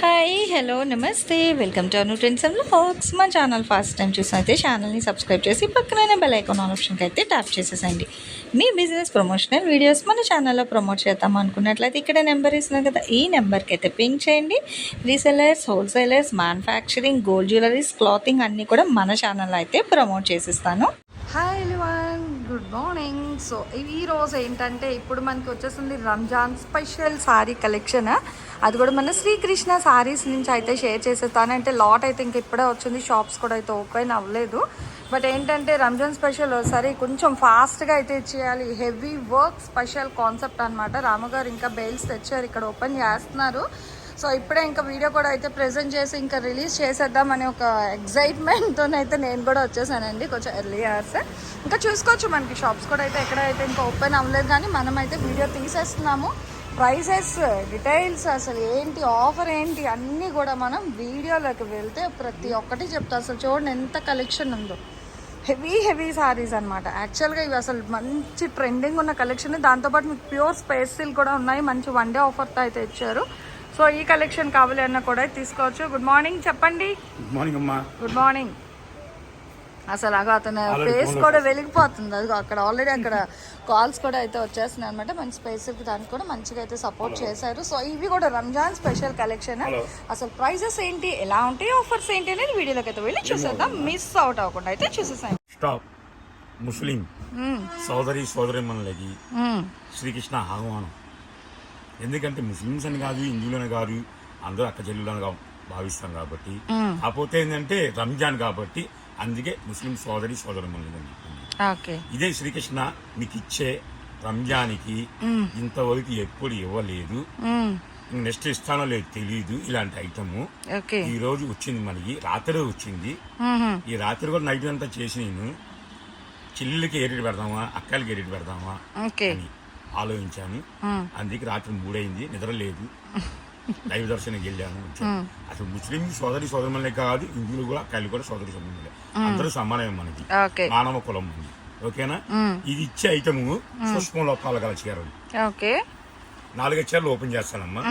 Hi hello నమస్తే welcome to Anu trends and facts మా channel first time చూసినైతే ఛానల్ని సబ్స్క్రైబ్ చేసి పక్కనే బెల్ ఐకాన్ ఆప్షన్కి అయితే ట్యాప్ చేసేసండి మీ బిజినెస్ ప్రమోషనల్ వీడియోస్ మన ఛానల్లో ప్రమోట్ చేద్దాం అనుకున్నట్లయితే ఇక్కడ నెంబర్ ఇస్తున్నాం కదా ఈ నెంబర్కి అయితే పింక్ చేయండి. Resellers wholesalers manufacturing gold jewelleries clothing అన్నీ కూడా మన ఛానల్లో అయితే promote చేసిస్తాను. Hi eleven good morning so ఈ రోజు ఏంటంటే ఇప్పుడు మనకి వచ్చేసింది రంజాన్ స్పెషల్ సారీ కలెక్షన్ అది కూడా మన శ్రీకృష్ణ సారీస్ నుంచి అయితే షేర్ చేసేస్తాను. అంటే లాట్ అయితే ఇంక ఇప్పుడే వచ్చింది. షాప్స్ కూడా అయితే ఓపెన్ అవ్వలేదు. బట్ ఏంటంటే రంజాన్ స్పెషల్ సరే కొంచెం ఫాస్ట్గా అయితే ఇచ్చేయాలి. హెవీ వర్క్ స్పెషల్ కాన్సెప్ట్ అనమాట రామగారు ఇంకా బెయిల్స్ తెచ్చారు. ఇక్కడ ఓపెన్ చేస్తున్నారు. సో ఇప్పుడే ఇంకా వీడియో కూడా అయితే ప్రెజెంట్ చేసి ఇంకా రిలీజ్ చేసేద్దాం అనే ఒక ఎగ్జైట్మెంట్తో అయితే నేను కూడా వచ్చేసానండి. కొంచెం ఎర్లీ అవర్స్ ఇంకా చూసుకోవచ్చు మనకి. షాప్స్ కూడా అయితే ఎక్కడైతే ఇంకా ఓపెన్ అవ్వలేదు కానీ మనం అయితే వీడియో తీసేస్తున్నాము. ప్రైసెస్ డీటెయిల్స్ అసలు ఏంటి ఆఫర్ ఏంటి అన్నీ కూడా మనం వీడియోలోకి వెళ్తే ప్రతి ఒక్కటి చెప్తా. అసలు చూడండి ఎంత కలెక్షన్ ఉందో. హెవీ హెవీ సారీస్ అనమాట యాక్చువల్గా ఇవి అసలు మంచి ట్రెండింగ్ ఉన్న కలెక్షన్. దాంతోపాటు మీకు ప్యూర్ స్పేస్ సిల్క్ కూడా ఉన్నాయి. మంచి వన్ డే ఆఫర్తో అయితే ఇచ్చారు. సో ఈ కలెక్షన్ కావాలి అన్న కూడా తీసుకోవచ్చు. గుడ్ మార్నింగ్ చెప్పండి. గుడ్ మార్నింగ్ అమ్మా. Good morning. అసలు అగో అతను ఫేస్ కూడా వెలిగిపోతుంది. అదిగో అక్కడ ఆల్రెడీ అక్కడ కాల్స్ కూడా అయితే వచ్చేస్తున్నాయి అనమాట మంచి స్పేస్ దానికి కూడా మంచిగా అయితే సపోర్ట్ చేశారు. సో ఇవి కూడా రంజాన్ స్పెషల్ కలెక్షన్. అసలు ప్రైజెస్ ఏంటి? ఎలా ఉంటాయి? ఆఫర్స్ ఏంటి అనేది వీడియోలోకి అయితే వెళ్ళి చూసేద్దాం. మిస్ అవుట్ అవ్వకుండా అయితే చూసేసాం స్టాప్ ముస్లిం. మ్మ్. సోదరి సోదరిమణులకి మ్మ్. శ్రీకృష్ణ ఆహ్వానం. ఎందుకంటే ముస్లిమ్స్ అని కాదు హిందువులని కాదు అందరూ అక్క చెల్లెలను భావిస్తాం కాబట్టి. కాకపోతే ఏంటంటే రంజాన్ కాబట్టి అందుకే ముస్లిం సోదరి చెప్పింది. ఓకే ఇదే శ్రీకృష్ణ మీకు ఇచ్చే రంజాన్కి ఇంతవరకు ఎప్పుడు ఇవ్వలేదు. నెక్స్ట్ ఇస్తానో లేదు తెలియదు ఇలాంటి ఐటము. ఈ రోజు వచ్చింది మనకి రాత్రి వచ్చింది. ఈ రాత్రి కూడా నైట్ అంతా చేసి నేను చెల్లెలకి ఎడిట్ పెడదామా అక్కలకి ఎడిట్ పెడదామా అని ఆలోచించాను. అందుకే రాత్రి మూడైంది నిద్ర లేదు. దైవ దర్శనం వెళ్ళాను. అసలు ముస్లిం సోదరి సోదరులే కాదు హిందువులు కూడా అక్కలు కూడా సోదరి సోదరులే అందరూ సమానమే మనకి. మానవ కులం ఉంది. ఓకేనా? ఇది ఇచ్చే ఐటమ్ పుష్పం లోపాలు గల చీరలు ఓకే. నాలుగైదు చీరలు ఓపెన్ చేస్తానమ్మా.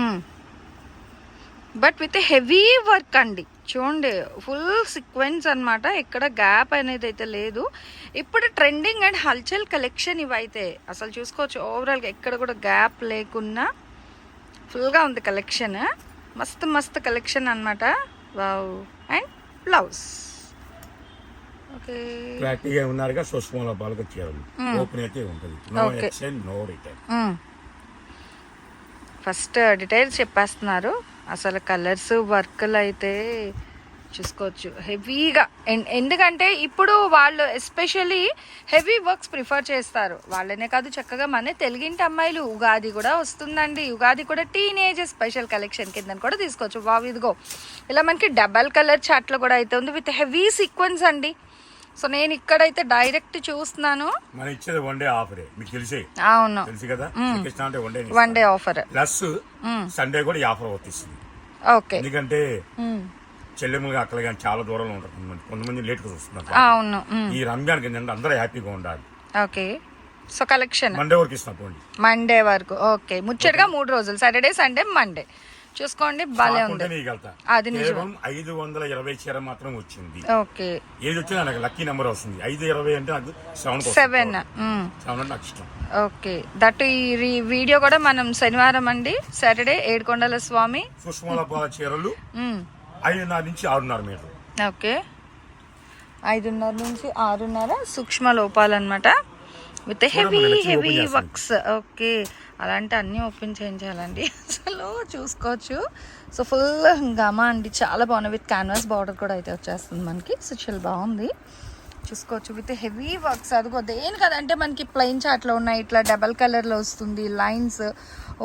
బట్ విత్ హెవీ వర్క్ అండి. చూడండి ఫుల్ సీక్వెన్స్ అన్నమాట. ఎక్కడ గ్యాప్ అనేది అయితే లేదు. ఇప్పుడు ట్రెండింగ్ అండ్ హల్చల్ కలెక్షన్ ఇవైతే అసలు చూసుకోవచ్చు. ఓవరాల్గా ఎక్కడ కూడా గ్యాప్ లేకున్నా ఫుల్గా ఉంది కలెక్షన్ మస్తు మస్తు కలెక్షన్ అనమాట వావ్ అండ్ బ్లౌజ్ ఓకే ఉన్నారుగా ఓపెన్ అయితే ఉంటుంది. No. Exchange no return first details చెప్పేస్తున్నారు. అసలు కలర్స్ వర్క్లు అయితే చూసుకోవచ్చు. హెవీగా ఎందుకంటే ఇప్పుడు వాళ్ళు ఎస్పెషల్లీ హెవీ వర్క్స్ ప్రిఫర్ చేస్తారు. వాళ్ళనే కాదు చక్కగా మన తెలుగింటి అమ్మాయిలు ఉగాది కూడా వస్తుందండి. ఉగాది కూడా టీనేజ్ స్పెషల్ కలెక్షన్ కింద కూడా తీసుకోవచ్చు. వావ్ ఇదిగో. ఇలా మనకి డబల్ కలర్ చాట్లో కూడా అయితే ఉంది విత్ హెవీ సీక్వెన్స్ అండి. సో నేను ఇక్కడైతే డైరెక్ట్ చూస్తున్నాను. మన ఇచ్చేది వన్ డే ఆఫరే మీకు తెలిసే? అవును. తెలుసు కదా? అంటే one day one day offer plus Sunday కూడా ఈ ఆఫర్ వర్తిస్తుంది. ఓకే ఎందుకంటే చెల్లెమ్మగా అక్కలు కానీ చాలా దూరంలో ఉంటారు. కొంతమంది కొంతమంది లేట్గా వస్తున్నారు అవును. ఈ రంజాన్ కింద అందరూ హ్యాపీగా ఉండాలి. ఓకే. So collection. మండే వరకు ఇస్తాం మండే వరకు. ఓకే. ముచ్చటగా మూడు రోజులు. Saturday Sunday Monday. చూసుకోండి భలే ఉంది. అది. కేవలం ఐదు వందల ఇరవై చీర మాత్రం వచ్చింది. ఓకే. ఏది వచ్చినా నాకు లక్కీ నెంబర్ వస్తుంది. ఐదు ఇరవై అంటే నాకు సెవెన్. సెవెన్ సెవెన్ అంటే నాకు ఇష్టం. ఓకే. దట్ ఈ వీడియో కూడా మనం శనివారం అండి. సాటర్డే ఏడుకొండల స్వామి. సుష్మాల చీరలు. ఐదున్నర నుంచి ఆరున్నర మీటర్. ఓకే. ఐదున్నర నుంచి ఆరున్నర సూక్ష్మ లోపాలు అనమాట with heavy heavy. Works okay. అలాంటి అన్నీ ఓపెన్ చేయించాలండి. అసలు చూసుకోవచ్చు. సో ఫుల్ హంగామా అండి. చాలా బాగున్నాయి. విత్ క్యాన్వాస్ బార్డర్ కూడా అయితే వచ్చేస్తుంది మనకి. సో చాలా బాగుంది. చూసుకోవచ్చు. With heavy works. అదిగో దేని కదంటే మనకి ప్లెయిన్ చాట్లో ఉన్నాయి. ఇట్లా డబల్ కలర్లో వస్తుంది. లైన్స్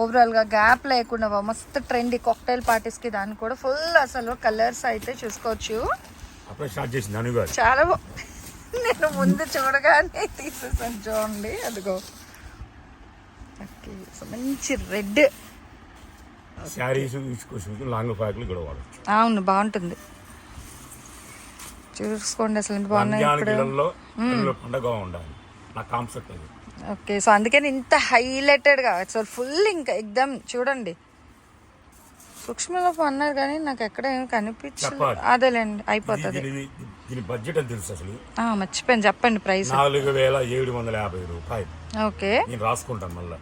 ఓవరాల్గా గ్యాప్ లేకుండా మస్తు ట్రెండీ కాక్టైల్ పార్టీస్కి దానికి కూడా ఫుల్ అసలు కలర్స్ అయితే చూసుకోవచ్చు. చాలా నేను ముందు చూడగానే తీసేసాను చూడండి. అదిగో. ఓకే మంచి రెడ్. శారీస్ లాంగ్ ఫ్రాక్లు కూడా వాడచ్చు. అవును బాగుంటుంది. చూసుకోండి అసలు ఎంత బాగున్నాయి ఇప్పుడు. పండగ ఉండాలి. నా కాన్సెప్ట్ అది. ఓకే సో అందుకని ఇంత హైలైటెడ్గా అసలు ఫుల్ ఇంకా ఎగ్దమ్ చూడండి. సూక్ష్మలోపం అన్నారు కానీ నాకు ఎక్కడ ఏమి కనిపించలేదు. చెప్పాలి. అదేలేండి అయిపోతుంది. దీని బడ్జెట్ అని తెలుసు అసలు? మర్చిపోయాను చెప్పండి ప్రైస్ నాలుగు వేల ఏడు వందల యాభై రూపాయలు. ఓకే. నేను రాసుకుంటాను మళ్ళా.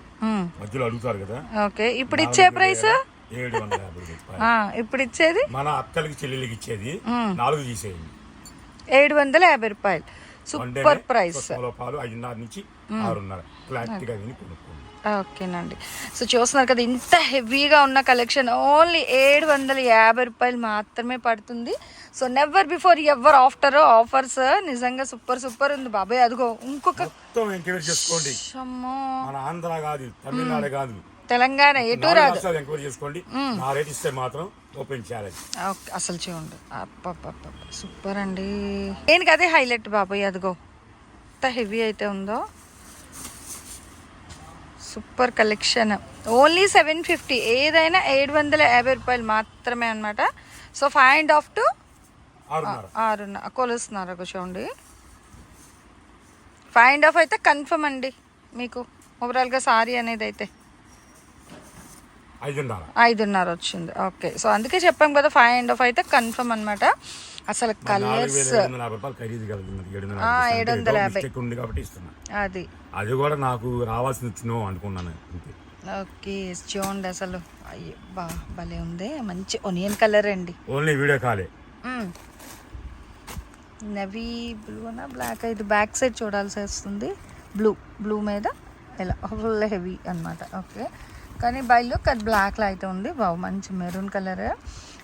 మధ్యలో అడుగుతారు కదా? ఓకే ఇప్పుడు ఇచ్చే ప్రైస్ ఏడు వందల యాభై రూపాయలు. ఇప్పుడు ఇచ్చేది? మన అక్కలకి చెల్లెలకి ఇచ్చేది నాలుగు తీసేయండి. ఏడు వందల యాభై రూపాయలు. Super price. పాలు ఐదున్నర నుంచి ఆరున్నర. క్లారిటీగా విని కొనుక్కోండి. ఓకేనండి. సో చూస్తున్నారు కదా ఇంత హెవీగా ఉన్న కలెక్షన్ ఓన్లీ ఏడు వందల యాభై రూపాయలు మాత్రమే పడుతుంది. So never before ever after offers నిజంగా సూపర్ సూపర్ ఉంది బాబాయ్. అదిగో ఇంకొక మన ఆంధ్ర కాదు తమిళనాడు కాదు. తెలంగాణ ఎటు రాదు ఎంక్వైరీ చేసుకోండి. నా రేట్ ఇస్తే మాత్రం ఓపెన్ అసలు చూడండి అప్పప్ప సూపర్ అండి. దేనికి అదే హైలైట్ బాబాయ్ అదిగో. ఎంత హెవీ అయితే ఉందో. Super collection. Only seven fifty. ఏదైనా ఏడు వందల యాభై రూపాయలు మాత్రమే అనమాట so five and half to ఆరున్న కొలుస్తున్నారు కూర్చోండి ఫైవ్ అండ్ హాఫ్ అయితే కన్ఫర్మ్ అండి. మీకు ఓవరాల్గా సారీ అనేది అయితే. ఐదున్నర. వచ్చింది. ఓకే. సో అందుకే చెప్పాం కదా ఫైవ్ అండ్ హాఫ్ అయితే కన్ఫర్మ్ అనమాట అసలు కలర్స్ ఏడు వందల యాభై అది. అది కూడా నాకు రావాల్సి వచ్చినో అనుకున్నాను ఓకే. చూడండి అసలు. అయ్యో బా భలే ఉంది. మంచి ఒనియన్ కలర్ అండి. ఓన్లీ వీడియో కాలే. నవీ బ్లూనా బ్లాక్? ఇది బ్యాక్ సైడ్ చూడాల్సి వస్తుంది. బ్లూ బ్లూ మీద. ఇలా ఫుల్ హెవీ అన్నమాట. ఓకే. కానీ బయలు అది బ్లాక్లో అయితే ఉంది. బావు మంచి మెరూన్ కలర్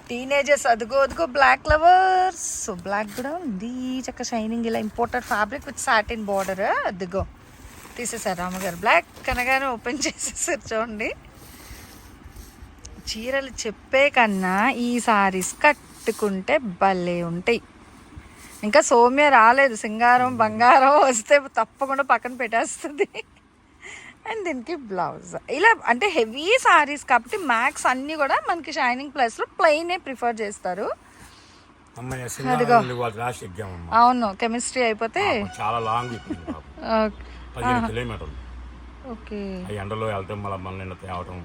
టీనేజర్స్ అదిగో అదిగో బ్లాక్ లవర్స్ సో బ్లాక్ కూడా ఉంది. చక్క షైనింగ్ ఇలా imported fabric with satin border అదిగో. తీసేసారు రామగారు. బ్లాక్ కనగానే ఓపెన్ చేసేసారు చూడండి. చీరలు చెప్పే కన్నా ఈ సారీస్ కట్టుకుంటే భలే ఉంటాయి. ఇంకా సౌమ్య రాలేదు. సింగారం బంగారం వస్తే తప్పకుండా పక్కన పెట్టేస్తుంది. అండ్ దీనికి బ్లౌజ్. ఇలా అంటే హెవీ సారీస్ కాబట్టి మ్యాక్స్ అన్నీ కూడా మనకి షైనింగ్ ప్లస్లో ప్లెయినే ప్రిఫర్ చేస్తారు. అవును కెమిస్ట్రీ అయిపోతే చాలా లాంగ్ ఓకే. కిలోమీటర్లు. ఎండలో వెళ్తాం మళ్ళీ మళ్ళీ నిన్న తేవటం.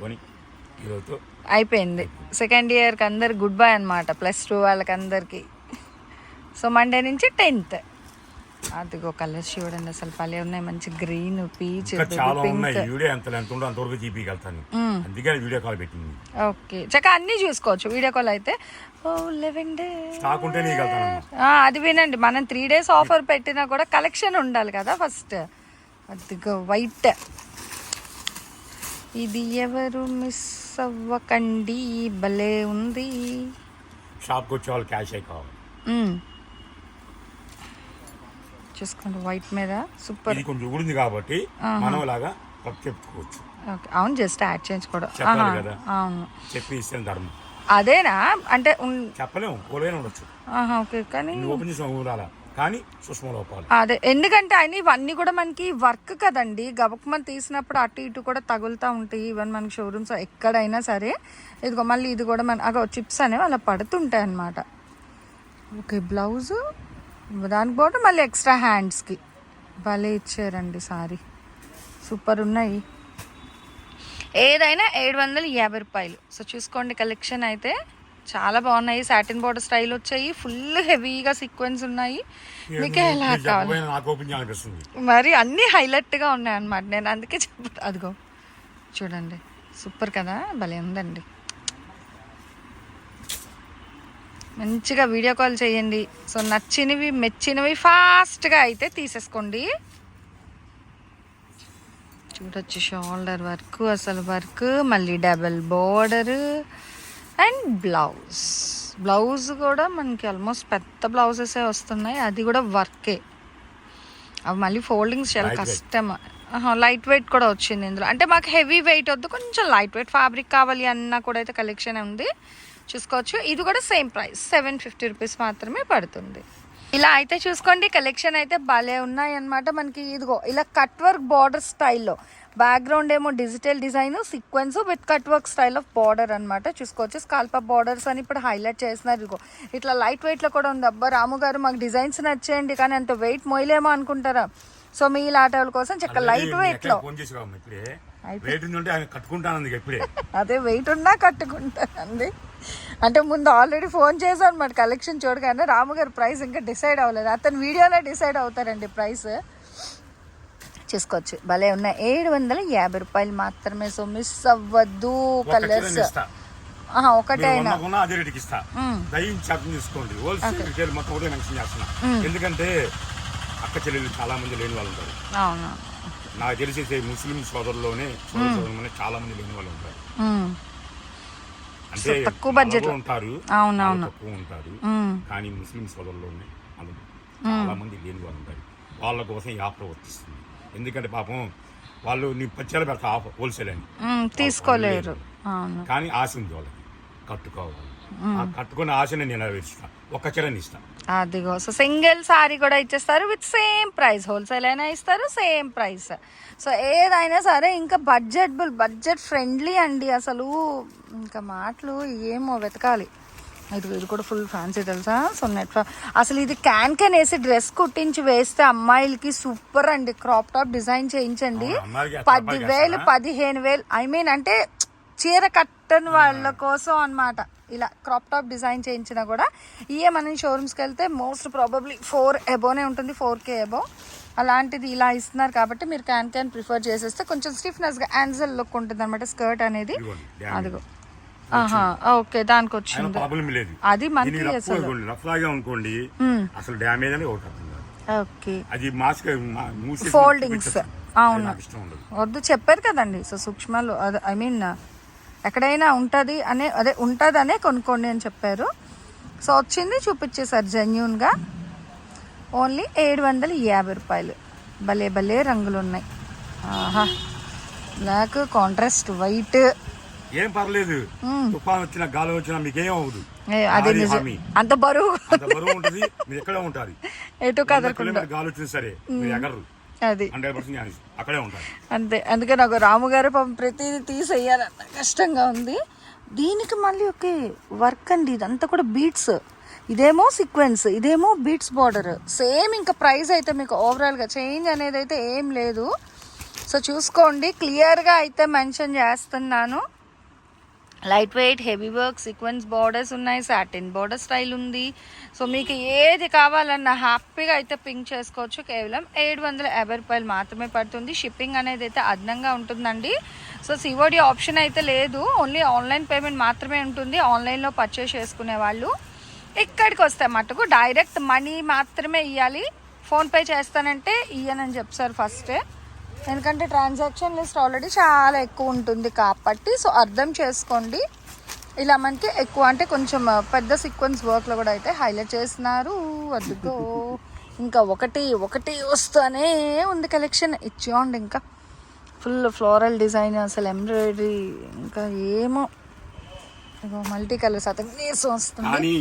కొని అయిపోయింది. సెకండ్ ఇయర్కి అందరు గుడ్ బై అనమాట ప్లస్ టూ వాళ్ళకి అందరికి. సో మండే నుంచి టెన్త్. అదిగో కలర్స్ చూడండి అసలు భలే ఉన్నాయి. మంచి గ్రీన్ పీచ్ చాలా ఉన్నాయి. వీడియో ఎంత ఎంత ఉందో అంతవరకు చూపించగలుగుతాను అందుకే వీడియో కాల్ పెట్టింది. ఓకే. చక్క అన్నీ చూసుకోవచ్చు. వీడియో కాల్ అయితే ఓ లెవెన్ డే అది వినండి. మనం త్రీ డేస్ ఆఫర్ పెట్టినా కూడా కలెక్షన్ ఉండాలి కదా ఫస్ట్ అదిగో వైట్ ఇది ఎవరు మిస్ అవ్వకండి. భలే ఉంది. షాప్కి వచ్చే వాళ్ళు క్యాష్ అయి కావాలి. చూసుకోండి వైట్ మీద సూపర్. ఇది కొంచెం కాబట్టి మనం ఇలాగా కప్ చెప్పుకోవచ్చు. ఓకే. అవును జస్ట్ యాడ్ చేయించుకోవడం. చెప్పాలి ఆహా, కదా. అవును. చెప్పి ఇస్తే ధర్మం. అదేనా? అంటే చెప్పలేము ఉండొచ్చు. ఓకే. కానీ ఓపెన్ చేసిన ఊరాల? కానీ సూక్ష్మ లోపాలు. అదే ఎందుకంటే ఆయన ఇవన్నీ కూడా మనకి వర్క్ కదండి. గబక్మని తీసినప్పుడు అటు ఇటు కూడా తగులుతూ ఉంటాయి. ఈవెన్ మనకి షోరూమ్స్ ఎక్కడైనా సరే. ఇదిగో మళ్ళీ ఇది కూడా మన అగో చిప్స్ అనేవి అలా పడుతుంటాయి అన్నమాట ఓకే బ్లౌజు. దానికి పోతే మళ్ళీ ఎక్స్ట్రా హ్యాండ్స్కి. భలే ఇచ్చారండి సారీ. సూపర్ ఉన్నాయి. ఏదైనా ఏడు వందల యాభై రూపాయలు. సో చూసుకోండి కలెక్షన్ అయితే చాలా బాగున్నాయి. సాటిన్ బోర్డర్ స్టైల్ వచ్చాయి. ఫుల్ హెవీగా సీక్వెన్స్ ఉన్నాయి. మీకు ఎలా కావాలి? మరి అన్నీ హైలైట్గా ఉన్నాయి అన్నమాట నేను అందుకే చెప్ప అదిగో చూడండి. సూపర్ కదా? భలే ఉందండి. మంచిగా వీడియో కాల్ చేయండి. సో నచ్చినవి మెచ్చినవి ఫాస్ట్గా అయితే తీసేసుకోండి. చూడొచ్చు షోల్డర్ వర్క్ అసలు వర్క్ మళ్ళీ double border and blouse. Blouse కూడా మనకి ఆల్మోస్ట్ పెద్ద బ్లౌజెస్ వస్తున్నాయి. అది కూడా వర్కే. అవి మళ్ళీ ఫోల్డింగ్స్ చాలా. కష్టం లైట్ వెయిట్ కూడా వచ్చింది ఇందులో. అంటే మాకు హెవీ వెయిట్ వద్దు కొంచెం లైట్ వెయిట్ ఫ్యాబ్రిక్ కావాలి అన్న కూడా అయితే కలెక్షన్ ఉంది. చూసుకోవచ్చు. ఇది కూడా same price seven fifty rupees మాత్రమే పడుతుంది. ఇలా అయితే చూసుకోండి కలెక్షన్ అయితే భలే ఉన్నాయి అన్నమాట మనకి. ఇదిగో ఇలా కట్ వర్క్ బార్డర్ స్టైల్లో బ్యాక్గ్రౌండ్ ఏమో digital design sequence with cut work style of border అన్నమాట. చూసుకోవచ్చు స్కాల్ప బార్డర్స్ అని ఇప్పుడు హైలైట్ చేస్తున్నారు. ఇదిగో ఇట్లా లైట్ వెయిట్లో కూడా ఉంది. అబ్బా రాము గారు మాకు డిజైన్స్ నచ్చేయండి కానీ అంత వెయిట్ మోయలేమో అనుకుంటారా? సో మీ వాళ్ళ కోసం చక్క లైట్ వెయిట్లో ఉందంటే ఆయన ఇప్పుడే. అదే వెయిట్ ఉన్నా కట్టుకుంటానండి అంటే ముందు ఆల్రెడీ ఫోన్ చేశాను మరి కలెక్షన్ చూడగానే. రాముగారు ప్రైస్ ఇంకా డిసైడ్ అవ్వలేదు. అతను వీడియోలో డిసైడ్ అవుతారండి ప్రైస్. చూసుకోవచ్చు. భలే ఉన్నాయి. ఏడు వందల యాభై రూపాయలు మాత్రమే. సో మిస్ అవ్వద్దు కలర్స్. అదే రేటుకి ఇస్తా. దయించి అర్థం చేసుకోండి. హోల్సేల్ రిటైల్ మొత్తం ఒకటే మెన్షన్ చేస్తున్నా. ఎందుకంటే అక్క చెల్లెలు చాలా మంది లేని వాళ్ళు ఉంటారు. అవును. నాకు తెలిసి ముస్లిం సోదరుల్లోనే సోదర సోదరులోనే చాలా మంది లేని వాళ్ళు ఉంటారు. అంటే తక్కువ లో. ఉంటారు. తక్కువ ఉంటారు కానీ ముస్లిం సోదరుల్లోనే అందరూ చాలా మంది లేని వాళ్ళు ఉంటారు. వాళ్ళ కోసం ఈ ఆఫర్ వర్తిస్తుంది ఎందుకంటే పాపం వాళ్ళు నీ పచ్చలు పెడతా ఆఫర్ హోల్సేల్ అని తీసుకోలేరు. కానీ ఆశ ఉంది వాళ్ళకి. కట్టుకోవాలి. ఆ కట్టుకున్న ఆశని నేను నెరవేరుస్తా ఒక్క చీరని ఇస్తా. అదిగో. సో సింగిల్ సారీ కూడా ఇచ్చేస్తారు విత్ సేమ్ ప్రైస్ హోల్సేల్ అయినా ఇస్తారు సేమ్ ప్రైస్ సో ఏదైనా సరే ఇంకా బడ్జెట్బుల్ బడ్జెట్ ఫ్రెండ్లీ అండి అసలు. ఇంకా మాటలు ఏమో వెతకాలి. ఇది ఇది కూడా ఫుల్ ఫ్యాన్సీ తెలుసా? సో నెట్ అసలు ఇది క్యాన్ క్యాన్ వేసి డ్రెస్ కుట్టించి వేస్తే అమ్మాయిలకి సూపర్ అండి. క్రాప్ టాప్ డిజైన్ చేయించండి. పదివేలు? పదిహేను వేలు. ఐ మీన్ అంటే చీర కట్టని వాళ్ళ కోసం అన్నమాట. ఇలా క్రాప్ టాప్ డిజైన్ చేయించినా కూడా ఇయే మనం షోరూమ్స్కి వెళ్తే మోస్ట్ ప్రాబబ్లీ ఫోర్ ఎబోనే ఉంటుంది ఫోర్ కే ఎబో అలాంటిది ఇలా ఇస్తున్నారు కాబట్టి మీరు క్యాన్ క్యాన్ ప్రిఫర్ చేసేస్తే కొంచెం స్టిఫ్నెస్గా యాన్సల్ లుక్ ఉంటుంది అనమాట స్కర్ట్ అనేది. అదిగో. ఆహా ఓకే దానికి వచ్చింది. అది మనకి అసలు. అనుకోండి రఫ్ లాగా అనుకోండి అసలు డ్యామేజ్ అని ఒకటి అర్థం కాదు. ఓకే. అది మాస్క్. చూపించచ్చు. అవును. వద్దు చెప్పారు కదండి. సో సూక్ష్మాలు ఐ మీన్ ఎక్కడైనా ఉంటుంది అనే అదే ఉంటుందనే కొనుక్కోండి అని చెప్పారు. సో వచ్చింది చూపించేశారు జెన్యున్గా ఓన్లీ ఏడు వందల యాభై రూపాయలు. భలే భలే రంగులు ఉన్నాయి ఆహా. బ్లాక్ కాంట్రాస్ట్ వైట్ ఏం పర్లేదు. తుఫాన్ వచ్చినా గాలి వచ్చినా మీకేం అవ్వదు. అది నిజం. అంత బరువు బరువు ఉంటుంది. మీరు ఎక్కడే ఉంటారు. ఎటు కదలకుండా. గాలి వచ్చినా సరే మీరు ఎగరు అది. హండ్రెడ్ పర్సెంట్ అక్కడే ఉంటారు. అంతే. అందుకే నాకు రాముగారు పాపం ప్రతిదీ తీసేయాలన్న కష్టంగా ఉంది. దీనికి మళ్ళీ ఒకే వర్క్ అండి. ఇదంతా కూడా బీట్స్. ఇదేమో సీక్వెన్స్. ఇదేమో బీట్స్ బార్డర్. సేమ్ ఇంకా ప్రైస్ అయితే మీకు ఓవరాల్గా చేంజ్ అనేది అయితే ఏం లేదు. సో చూసుకోండి. క్లియర్గా అయితే మెన్షన్ చేస్తున్నాను. Light weight heavy work sequence borders ఉన్నాయి సాటిన్ బార్డర్ స్టైల్ ఉంది. సో మీకు ఏది కావాలన్నా హ్యాపీగా అయితే పింక్ చేసుకోవచ్చు. కేవలం ఏడు వందల యాభై రూపాయలు మాత్రమే పడుతుంది. షిప్పింగ్ అనేది అయితే అదనంగా ఉంటుందండి. సో సివోడి ఆప్షన్ అయితే లేదు. ఓన్లీ ఆన్లైన్ పేమెంట్ మాత్రమే ఉంటుంది. ఆన్లైన్లో పర్చేస్ చేసుకునే వాళ్ళు ఇక్కడికి వస్తే మటుకు డైరెక్ట్ మనీ మాత్రమే ఇవ్వాలి ఫోన్పే చేస్తానంటే ఇయ్యనని చెప్తారు ఫస్టే. ఎందుకంటే ట్రాన్సాక్షన్ లిస్ట్ ఆల్రెడీ చాలా ఎక్కువ ఉంటుంది కాబట్టి సో అర్థం చేసుకోండి. ఇలా మనకి ఎక్కువ అంటే కొంచెం పెద్ద సీక్వెన్స్ వర్క్లో కూడా అయితే హైలైట్ చేస్తున్నారు. అదిగో ఇంకా ఒకటి ఒకటి వస్తూనే ఉంది కలెక్షన్ ఇచ్చేయండి ఇంకా. ఫుల్ ఫ్లోరల్ డిజైన్ అసలు ఎంబ్రాయిడరీ ఇంకా ఏమో. మల్టీ కలర్స్ అతను వస్తుంది. కానీ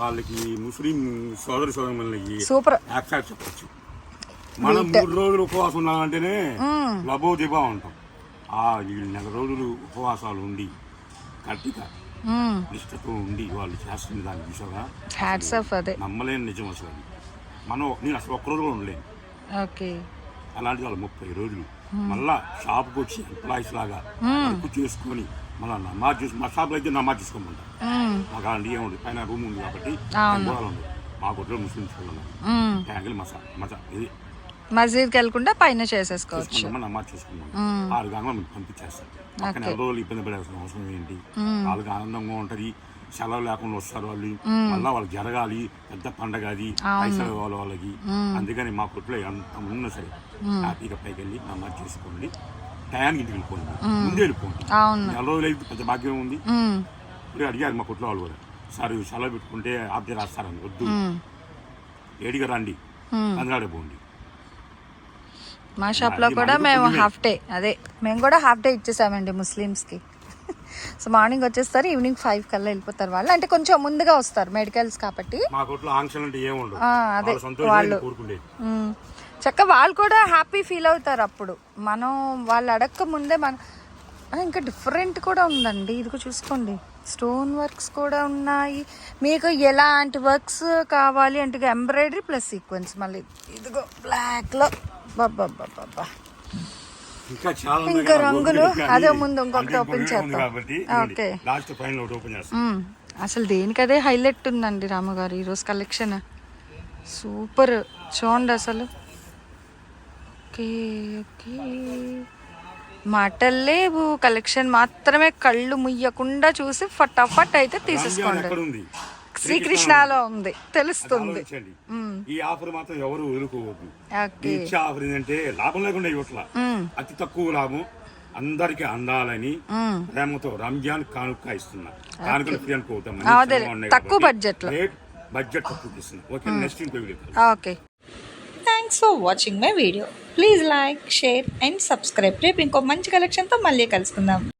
వాళ్ళకి ముస్లిం సోదరి సోదరులకి సూపర్ చెప్పచ్చు. మనం మూడు రోజులు ఉపవాసం ఉన్నామంటేనే లబో దిబా ఉంటాం ఆ వీళ్ళు నెల రోజులు ఉపవాసాలు ఉండి గట్టిగా నిష్ఠతో ఉండి వాళ్ళు చేస్తున్న దాని విషయంగా హ్యాట్స్ ఆఫ్ అదే. నమ్మలేని నిజం అసలు అది. మనం నేను అసలు ఒక్క రోజు కూడా ఉండలేను. ఓకే. అలాంటి వాళ్ళు ముప్పై రోజులు మళ్ళా షాప్కి వచ్చి ఎంప్లాయీస్ లాగా వర్క్ చేసుకొని మళ్ళీ నమాజ్ చూసి మా షాప్లో అయితే నమాజ్ చేసుకోమంటారు మాకు అలాంటి ఏముంది? పైన రూమ్ ఉంది కాబట్టి గోడలు మా ముస్లిమ్స్ వాళ్ళు ఉన్నారు. ట్యాంగిల్ మసా మసా ఇది మసీద్కి వెళ్ళకుండా పైన చేసేసుకోవచ్చు. ఆరు మేము పంపించేస్తారు. పక్కన ఎవరో ఇబ్బంది పడాల్సిన అవసరం ఏంటి? వాళ్ళకి ఆనందంగా ఉంటది సెలవు లేకుండా వస్తారు వాళ్ళు. మళ్ళీ వాళ్ళకి జరగాలి పెద్ద పండగ అది పైసలు కావాలి వాళ్ళకి. అందుకని మా కొట్లో ఎంత ఉన్నా సరే హ్యాపీగా పైకి వెళ్ళి నమాజ్ చేసుకోండి. టయానికి ఇంటికి వెళ్ళిపోండి. ముందే వెళ్ళిపోండి. నెల రోజులు అయితే పెద్ద భాగ్యం ఉంది. ఇప్పుడు అడిగారు మా కొట్లో వాళ్ళు కూడా. సార్ సెలవు పెట్టుకుంటే ఆబ్జే రాస్తారని వద్దు. ఏడిగా రండి. అందరాడే పోండి. మా షాప్లో కూడా మేము హాఫ్ డే అదే మేము కూడా హాఫ్ డే ఇచ్చేసామండి ముస్లిమ్స్కి. సో మార్నింగ్ వచ్చేస్తారు ఈవినింగ్ ఫైవ్ కల్లా వెళ్ళిపోతారు వాళ్ళు. అంటే కొంచెం ముందుగా వస్తారు మెడికల్స్ కాబట్టి. అదే వాళ్ళ. చక్క వాళ్ళు కూడా హ్యాపీ ఫీల్ అవుతారు అప్పుడు. మనం వాళ్ళు అడక్క ముందే మనం ఇంకా డిఫరెంట్ కూడా ఉందండి. ఇదిగో చూసుకోండి. స్టోన్ వర్క్స్ కూడా ఉన్నాయి. మీకు ఎలాంటి వర్క్స్ కావాలి అంటే ఎంబ్రాయిడరీ ప్లస్ సీక్వెన్స్ మళ్ళీ. ఇదిగో బ్లాక్లో బాబా ఇంకా చాలా రంగులు, అదే ముందు ఇంకొకటి ఓపెన్ చేద్దాం. ఓకే. లాస్ట్ ఫైనల్ ఒకటి ఓపెన్ చేస్తాం. మ్మ్. అసలు దేనికదే హైలైట్ ఉందండి రామగారు ఈరోజు కలెక్షన్ సూపర్. చూడండి అసలు. Okay okay. మాటలు లేవు కలెక్షన్ మాత్రమే కళ్ళు ముయ్యకుండా చూసి ఫటాఫట్ అయితే తీసేసుకోండి. శ్రీకృష్ణలో ఉంది. తెలుస్తుంది. ఈ ఆఫర్ మాత్రం ఎవరు వదులుకోవద్దు. ఇచ్చే ఆఫర్ ఏంటంటే లాభం లేకుండా ఇవ్వట్లా. అతి తక్కువ లాభం అందరికి అందాలని. ప్రేమతో రంజాన్ కానుక ఇస్తున్నా. కానుకలు ఫ్రీ అనుకోవద్దాం తక్కువ లో. బడ్జెట్ తక్కువ ఇస్తున్నా okay next video okay. Thanks for watching my video please like share and subscribe రేపు ఇంకో మంచి కలెక్షన్తో మళ్ళీ కలుసుకుందాం.